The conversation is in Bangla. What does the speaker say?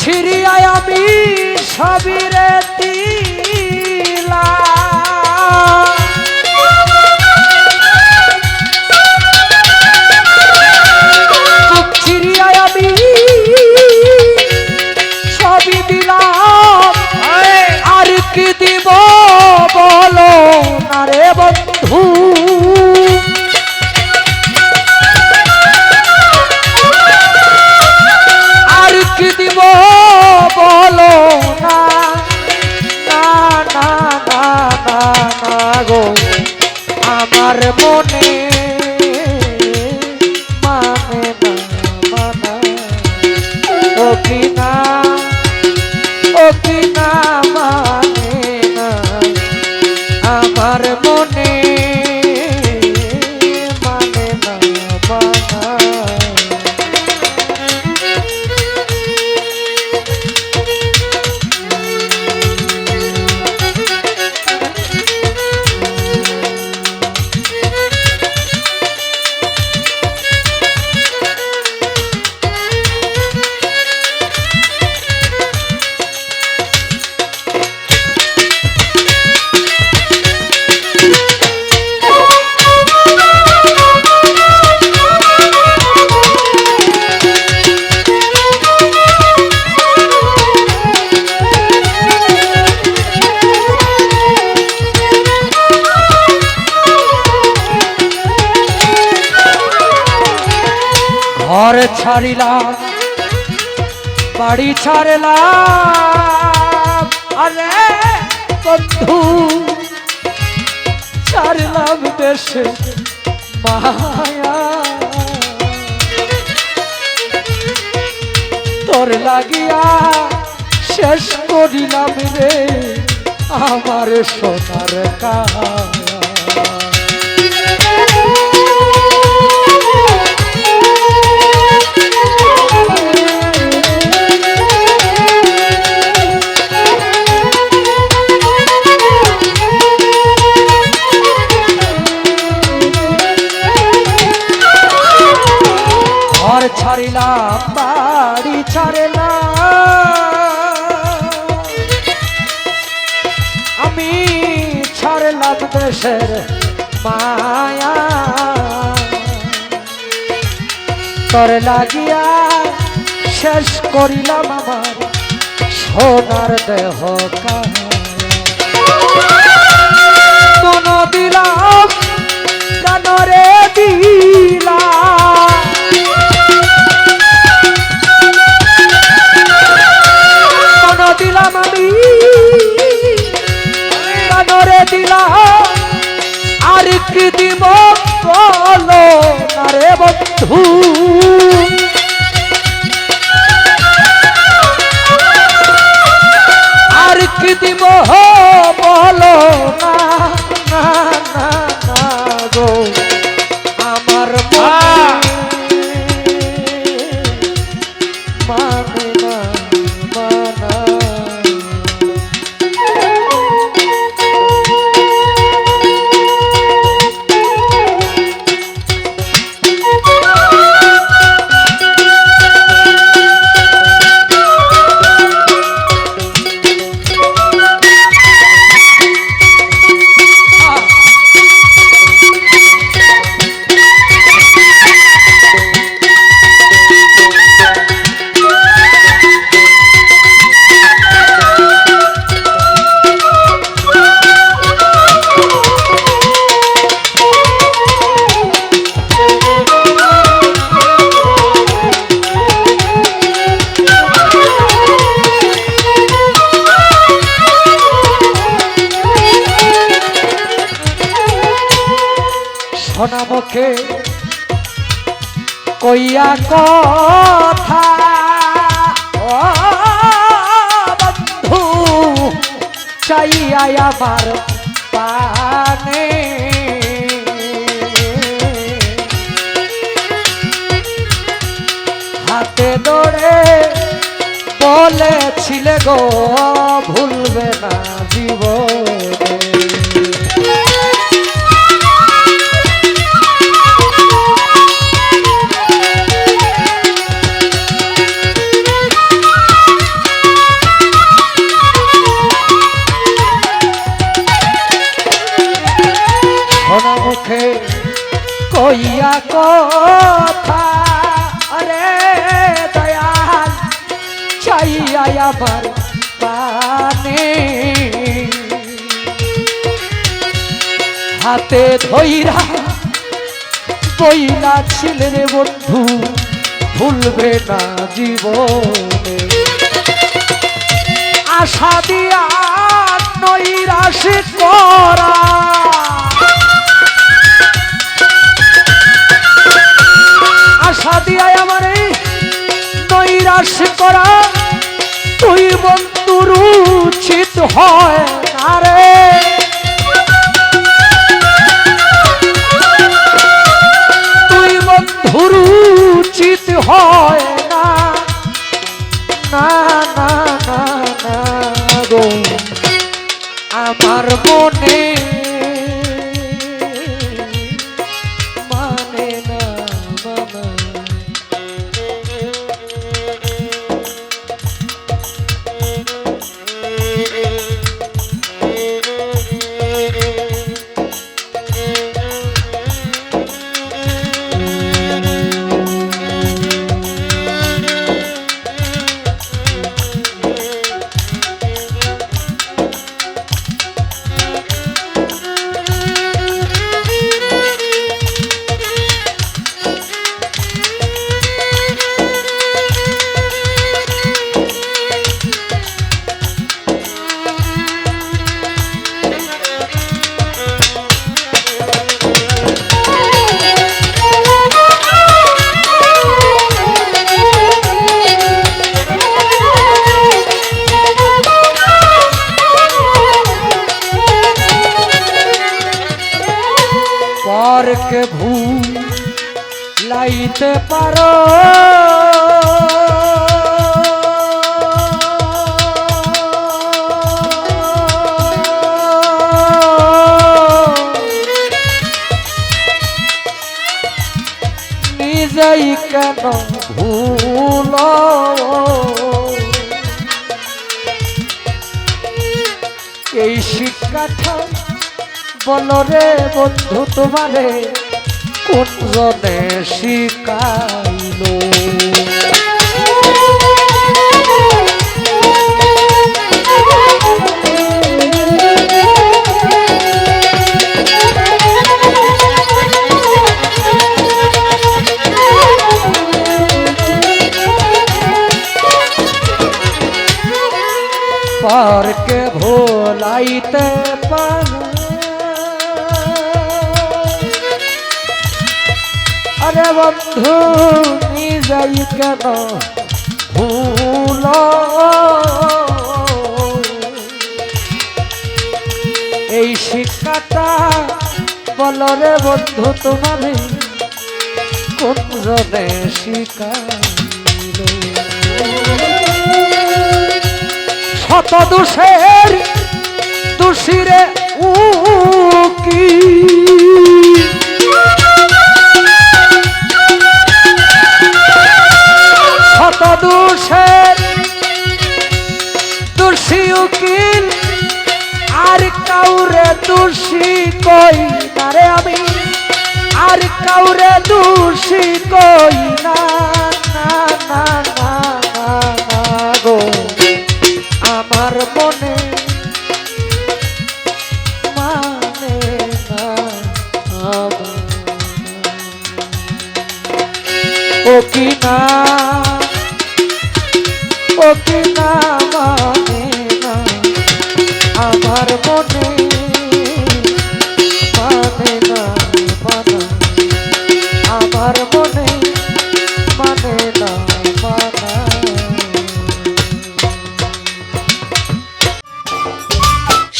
ছিড়িয়ায় আমি সবিরে দিলা গো। আমার মনে ছাড়িলাম বাড়ি ছাড়লাম আরে বন্ধু, ছাড়লাম দেশে মায়া। তোর লাগিয়া শেষ করিলাম রে আমার সোনার কায়া ঘর ছাড়িলাম বাড়ি ছাড়লাম আমি ছাড়লাম দেশের মায়া। তোর লাগিয়া শেষ করিলাম আমার সোনার দেহ মন দিলাম কানরে দিলাম। আর কি বলো নারে বন্ধু? আর কি বলো না। মুখে কইয়া কথা বন্ধু চাইয়া আমার পানে হাতে দৌড়ে বলেছিলে গো ভুলবে না জীবনে। আমার পানে। হাতে ধইরা বইলা ছিলেন বন্ধু, ভুলবে না জীবনে। আশা দিয়া নৈরাশ করা। আশা দিয়া আমার এই নৈরাশ করা তুই বন্ধু রুচিত হয় না রে। পরকে ভূ লাইতে পারো। নিজেই কেন ভুল? এই শিক্ষাটা বলো রে বন্ধু তোমারে। কোন জনে শিখাইলো পারকে ভোলাইতে পারে আরে বন্ধু, নিজেই কেন ভুল? এই শিক্ষাটা বল রে বন্ধু, তোমারে কোন জনে শত দোষের দোষীরে উকি। আর কাউরে দোষী